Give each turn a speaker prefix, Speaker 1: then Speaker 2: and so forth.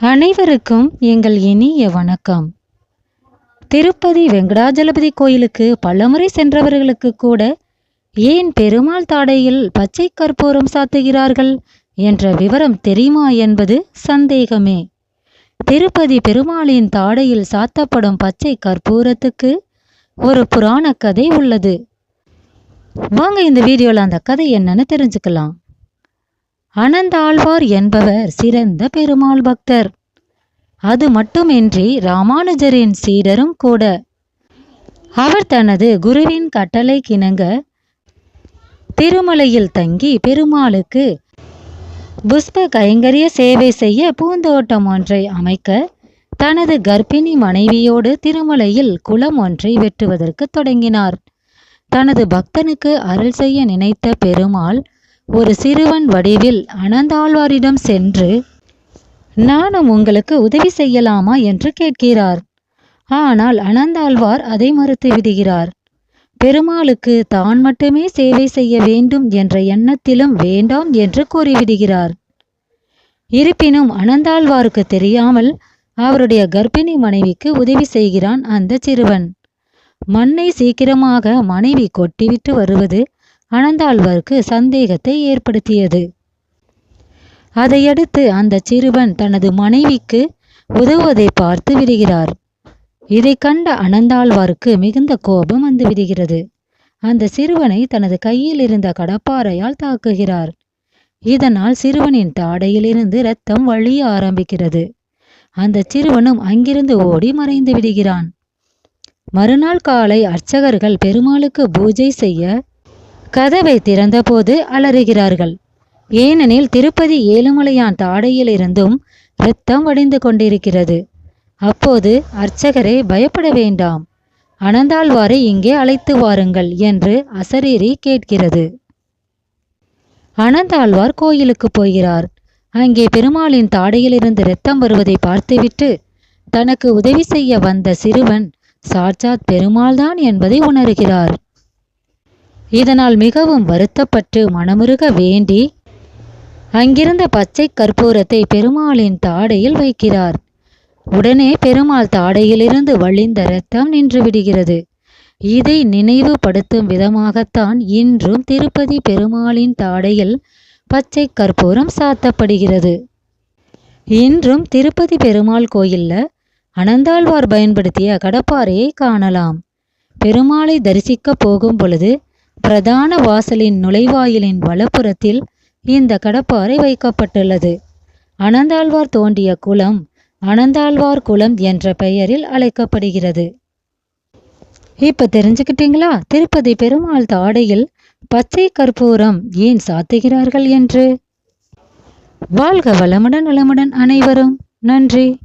Speaker 1: அனைவருக்கும் எங்கள் இனிய வணக்கம். திருப்பதி வெங்கடாஜலபதி கோயிலுக்கு பலமுறை சென்றவர்களுக்கு கூட ஏன் பெருமாள் தாடையில் பச்சை கற்பூரம் சாத்துகிறார்கள்? என்ற விவரம் தெரியுமா என்பது சந்தேகமே. திருப்பதி பெருமாளின் தாடையில் சாத்தப்படும் பச்சை கற்பூரத்துக்கு ஒரு புராண கதை உள்ளது. வாங்க இந்த வீடியோவில் அந்த கதை என்னன்னு தெரிஞ்சுக்கலாம். அனந்தாழ்வார் என்பவர் சிறந்த பெருமாள் பக்தர். அது மட்டுமின்றி ராமானுஜரின் சீடரும் கூட. அவர் தனது குருவின் கட்டளை கிணங்க திருமலையில் தங்கி பெருமாளுக்கு புஷ்ப கைங்கரிய சேவை செய்ய பூந்தோட்டம் ஒன்றை அமைக்க தனது கர்ப்பிணி மனைவியோடு திருமலையில் குளம் ஒன்றை வெட்டுவதற்கு தொடங்கினார். தனது பக்தனுக்கு அருள் செய்ய நினைத்த பெருமாள் ஒரு சிறுவன் வடிவில் அனந்தாழ்வாரிடம் சென்று நானும் உங்களுக்கு உதவி செய்யலாமா? என்று கேட்கிறார். ஆனால் அனந்தாழ்வார் அதை மறுத்து விடுகிறார் பெருமாளுக்கு தான் மட்டுமே சேவை செய்ய வேண்டும் என்ற எண்ணத்திலும் வேண்டாம் என்று கூறிவிடுகிறார். இருப்பினும் அனந்தாழ்வாருக்கு தெரியாமல் அவருடைய கர்ப்பிணி மனைவிக்கு உதவி செய்கிறான் அந்த சிறுவன். மண்ணை சீக்கிரமாக மனைவி கொட்டிவிட்டு வருவது அனந்தாழ்வாருக்கு சந்தேகத்தை ஏற்படுத்தியது. அதையடுத்து அந்த சிறுவன் தனது மனைவிக்கு உதவுவதை பார்த்து விடுகிறார். இதை கண்ட அனந்தாழ்வாருக்கு மிகுந்த கோபம் வந்து விடுகிறது. அந்த சிறுவனை தனது கையில் இருந்த கடப்பாறையால் தாக்குகிறார். இதனால் சிறுவனின் தாடையிலிருந்து இரத்தம் வழிய ஆரம்பிக்கிறது. அந்த சிறுவனும் அங்கிருந்து ஓடி மறைந்து விடுகிறான். மறுநாள் காலை அர்ச்சகர்கள் பெருமாளுக்கு பூஜை செய்ய கதவை திறந்தபோது அலறுகிறார்கள். ஏனெனில் திருப்பதி ஏழுமலையான் தாடையிலிருந்தும் இரத்தம் வடிந்து கொண்டிருக்கிறது. அப்போது அர்ச்சகரை பயப்பட வேண்டாம். அனந்தாழ்வாரை இங்கே அழைத்து வாருங்கள் என்று அசரீரி கேட்கிறது. அனந்தாழ்வார் கோயிலுக்கு போகிறார். அங்கே பெருமாளின் தாடையிலிருந்து இரத்தம் வருவதை பார்த்துவிட்டு தனக்கு உதவி செய்ய வந்த சிறுவன் சாட்சாத் பெருமாள்தான் என்பதை உணர்கிறார். இதனால் மிகவும் வருத்தப்பட்டு மனமுருக வேண்டி அங்கிருந்த பச்சை கற்பூரத்தை பெருமாளின் தாடையில் வைக்கிறார். உடனே பெருமாள் தாடையிலிருந்து வழிந்த இரத்தம் நின்று விடுகிறது. இதை நினைவுபடுத்தும் விதமாகத்தான் இன்றும் திருப்பதி பெருமாளின் தாடையில் பச்சை கற்பூரம் சாத்தப்படுகிறது. இன்றும் திருப்பதி பெருமாள் கோயில்ல அனந்தாழ்வார் பயன்படுத்திய கடப்பாறையை காணலாம். பெருமாளை தரிசிக்க போகும் பொழுது பிரதான வாசலின் நுழைவாயிலின் வலப்புறத்தில் இந்த கடப்பாறை வைக்கப்பட்டுள்ளது. அனந்தாழ்வார் தோண்டிய குளம் அனந்தாழ்வார் குளம் என்ற பெயரில் அழைக்கப்படுகிறது. இப்போ தெரிஞ்சுக்கிட்டீங்களா? திருப்பதி பெருமாள் தாடையில் பச்சை கற்பூரம் ஏன் சாத்துகிறார்கள் என்று? வாழ்க வளமுடன் வளமுடன் அனைவரும். நன்றி.